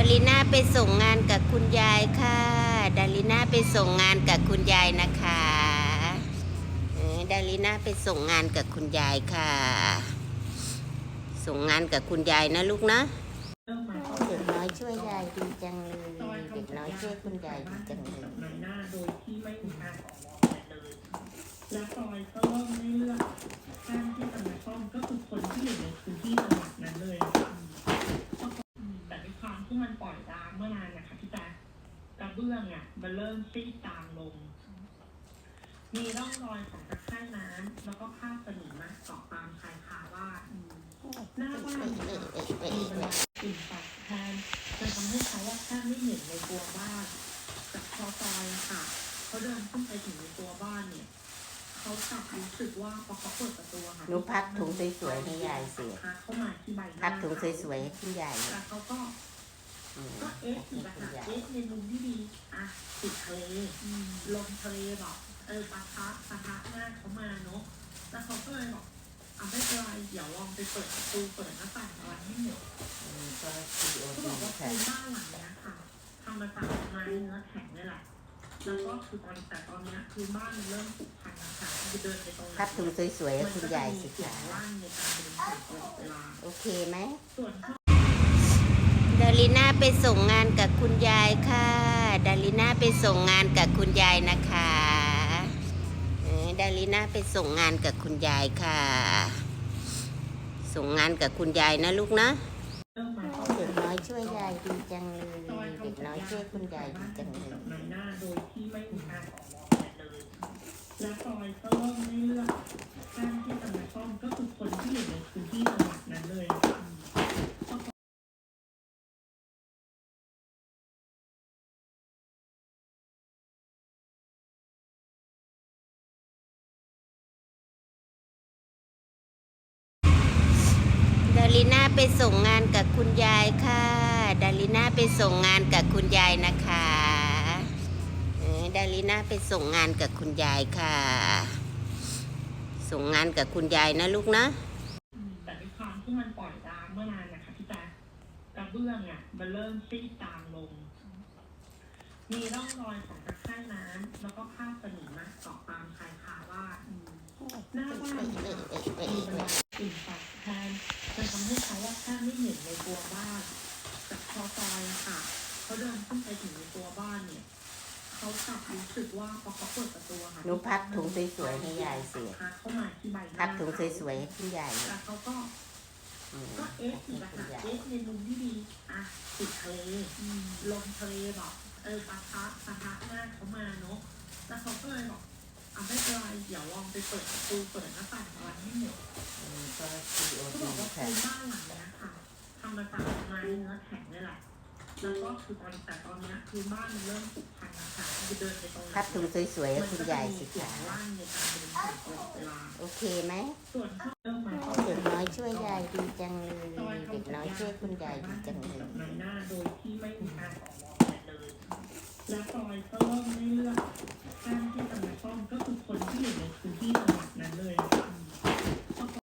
าริน่าไปส่งงานกับคุณยายค่ะ ดาริน่าไปส่งงานกับคุณยายนะคะดาริน่าไปส่งงานกับคุณยายค่ะ ส่งงานกับคุณยายนะลูกนะเด็กน้อยช่วยยายดีจังเลยเด็กน้อยช่วยคุณยายดีจังเลยกับนายหน้ ระเบื้องอะมันเริ่มซีดจางลง มีร่องรอยของตะไคร่น้ำแล้วก็คราบสนิมอะเกาะตามชายคาว่าหน้าบ้านเนี่ยมีบันไดกลิ่นแตกแทนจนทำให้เขาว่าแทบไม่เห็นในตัวบ้านจากพอซอยอะค่ะเขาเดินขึ้นไปถึงในตัวบ้านเนี่ยเขากลับรู้สึกว่าพอเขาเปิดประตูอะค่ะหนูพับถุงสวยๆให้ยายสิเข้ามาที่ใบหน้าพับถุงสวยๆให้คุณยายแต่เขาก็อืม ก็เอ๊ะอีกอะค่ะเอ๊ะในมุมที่ดีอะติดทะเลลมทะเลบอกเออปะทะปะทะหน้าเขามาเนาะแล้วเขาก็เลยบอกอะไม่เป็นไรเดี๋ยวลองไปเปิดประตูเปิดหน้าต่างอะไรให้หมดอืมก็ซีโอเขาบดีอกว่าค่ะคือบ้านหลังเนี้ยค่ะทำมาจากไม้เนื้อแข็งนี่แหละแล้วก็คือตอนแต่ตอนเนี้ยคือบ้านมันเริ่มผุพังนะคะคือเดินไปตรงไหนพับถุงสวยๆให้คุณยายสิเสียคะงว่างในการเดินผ่านตลอดเวลาโอเคไหมส่วนข้อดาริน่าไปส่งงานกับคุณยายค่ะ ดาริน่าไปส่งงานกับคุณยายนะคะเออดาริน่าไปส่งงานกับคุณยายค่ะ ส่งงานกับคุณยายนะลูกนะเริ่มมาเข้าเด็กน้อยช่วยยายดีจังเลยเด็กน้อยช่วยคุณยายดีจังเลยกับนายหน้าโดยที่ไม่มีการขอร้องอะไรเลยและซอยก็เริ่มไม่เลือกข้างที่จะ ดาริน่าไปส่งงานกับคุณยายค่ะดาริน่าไปส่งงานกับคุณยายนะคะดาริน่าไปส่งงานกับคุณยายค่ะ ส่งงานกับคุณยายนะลูกนะแต่ด้วยความที่มันปล่อยร้างเมื่อนานนะคะพี่แจ๊กระเบื้องอะมันเริ่มซีดจางลง มีร่องรอยของตะไคร่น้ำแล้วก็คราบสนิมอะเกาะตามชายคาว่าหน้าบ้าน เขาเดินขึ้นไปถึงในตัวบ้านเนี่ยเขากลับรู้สึกว่าพอเขาเปิดประตูอะค่ะหนูพับถุงสวยๆให้ยายสิเข้ามาที่ใบหน้าพับถุงสวยๆให้คุณยายแต่เขาก็อืมก็เอ๊ะอีกอะค่ะเอ๊ะในมุมที่ดีอะติดทะเลลมทะเลบอกเออปะทะปะทะหน้าเขามาเนาะแล้วเขาก็เลยบอกอะไม่เป็นไรเดี๋ยวลองไปเปิดประตูเปิดหน้าต่างอะไรให้หมดอืมก็ซีโอเขาบดีอกว่าค่ะคือบ้านหลังเนี้ยค่ะ แล้วก็คือตอนแต่ตอนนี้คือบ้านเริ่มผุพังอะคะคือเดินไปตรงไรับถุงสวยๆคุณใหญ่สิคะว่างในการเดินตลอดเวลาโอเคไหมส่วนเริ่มมาเด็กน้อยช่วยยายดีจังเลยเด็กน้อยช่วยคุณยายดีจังเลยนายหน้าโดยที่ไม่มีการอองอะไเลยและซอยก็เริ่มไม่เลือกข้างที่จะมาซ่อมก็คือคนที่อยู่ในพื้นที่